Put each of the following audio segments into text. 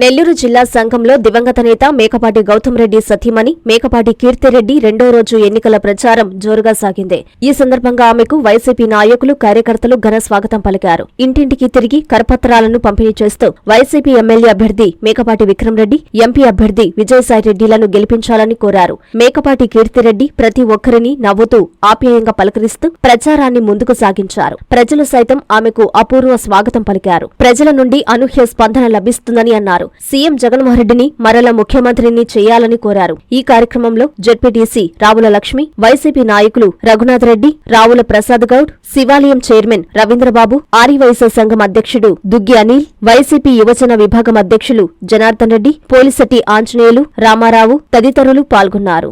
నెల్లూరు జిల్లా సంఘంలో దివంగత నేత మేకపాటి గౌతమ్ రెడ్డి సతీమణి మేకపాటి కీర్తిరెడ్డి రెండో రోజు ఎన్నికల ప్రచారం జోరుగా సాగింది. ఈ సందర్భంగా ఆమెకు వైసీపీ నాయకులు కార్యకర్తలు ఘన స్వాగతం పలికారు. ఇంటింటికి తిరిగి కరపత్రాలను పంపిణీ చేస్తూ వైసీపీ ఎమ్మెల్యే అభ్యర్థి మేకపాటి విక్రమరెడ్డి ఎంపీ అభ్యర్థి విజయసాయిరెడ్డిలను గెలిపించాలని కోరారు. మేకపాటి కీర్తిరెడ్డి ప్రతి ఒక్కరిని నవ్వుతూ ఆప్యాయంగా పలకరిస్తూ ప్రచారాన్ని ముందుకు సాగించారు. ప్రజలు సైతం ఆమెకు అపూర్వ స్వాగతం పలికారు. ప్రజల నుండి అనూహ్య స్పందన లభిస్తుందని అన్నారు. సీఎం జగన్మోహన్ రెడ్డిని మరల ముఖ్యమంత్రిని చేయాలని కోరారు. ఈ కార్యక్రమంలో జెడ్పీటీసీ రావుల లక్ష్మి వైసీపీ నాయకులు రఘునాథ్ రెడ్డి రావుల ప్రసాద్ గౌడ్ శివాలయం చైర్మన్ రవీంద్రబాబు ఆర్యవైశ్య సంఘం అధ్యక్షుడు దుగ్గి అనిల్ వైసీపీ యువజన విభాగం అధ్యక్షులు జనార్దన్ రెడ్డి పోలిసెట్టి ఆంజనేయులు రామారావు తదితరులు పాల్గొన్నారు.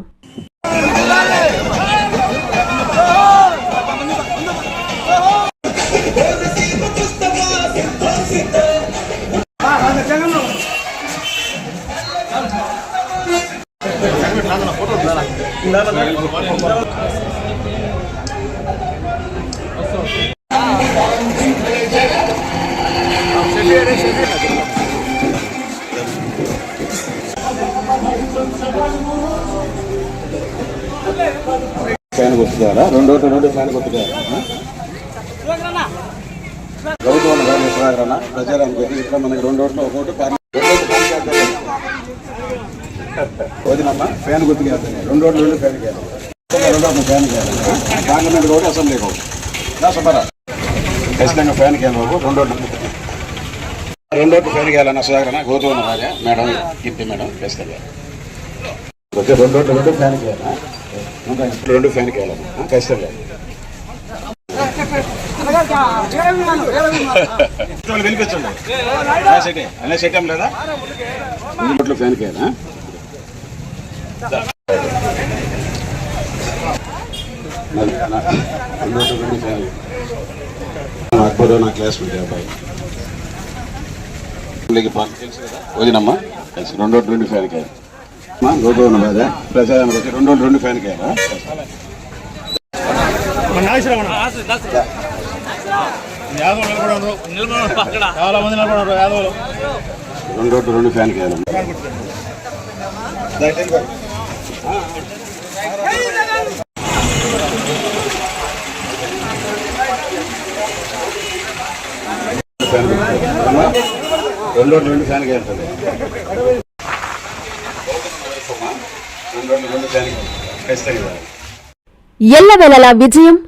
ఫ్యాన్ కొట్టుతారా? రెండో ఒకటి రెండు ఫ్యాన్ కొట్టుతారా? ప్రభుత్వం రామేశ్వరరావు ప్రచారానికి వచ్చి ఇక్కడ మనకి రెండు ఓట్లు ఒకటి వదినమ్మా ఫ్యాన్ గుర్తుకు రెండు ఓట్లు రెండు ఫ్యాన్ రెండు ఫ్యాన్ పార్లమెంట్ ఒకటి అసెంబ్లీ రా సుబ్బారా ఖచ్చితంగా ఫ్యాన్ బాబు రెండు ఓట్లు రెండు ఓట్లు ఫ్యాన్ కేయాలన్న సుధాకరణ గౌతమ రాజా మేడం కీర్తి మేడం ఖచ్చితంగా ఓకే రెండు ఓట్లు రెండు ఫ్యాన్ కేయాలా రెండు ఫ్యాన్ కేయాలమ్మా ఖచ్చితంగా. వినిపించండి. అనే సెట్ లేదా? ఫ్యాన్ కేనా అక్బర్ నా క్లాస్మేట్ అబ్బాయి వదినమ్మా రెండు రెండు ఫ్యాన్ కేయాలి మా గోదావరి బాధ వచ్చి రెండు రెండు ఫ్యాన్ కేయాలా నిలబడి చాలా మంది యాదవ్లు. రెండు రెండు ఫ్యాన్ కేయాలి. రెండు రెండు ఫ్యాన్ కేళ్తుంది రెండు రెండు ఫ్యాన్ ఖచ్చితంగా. విజయం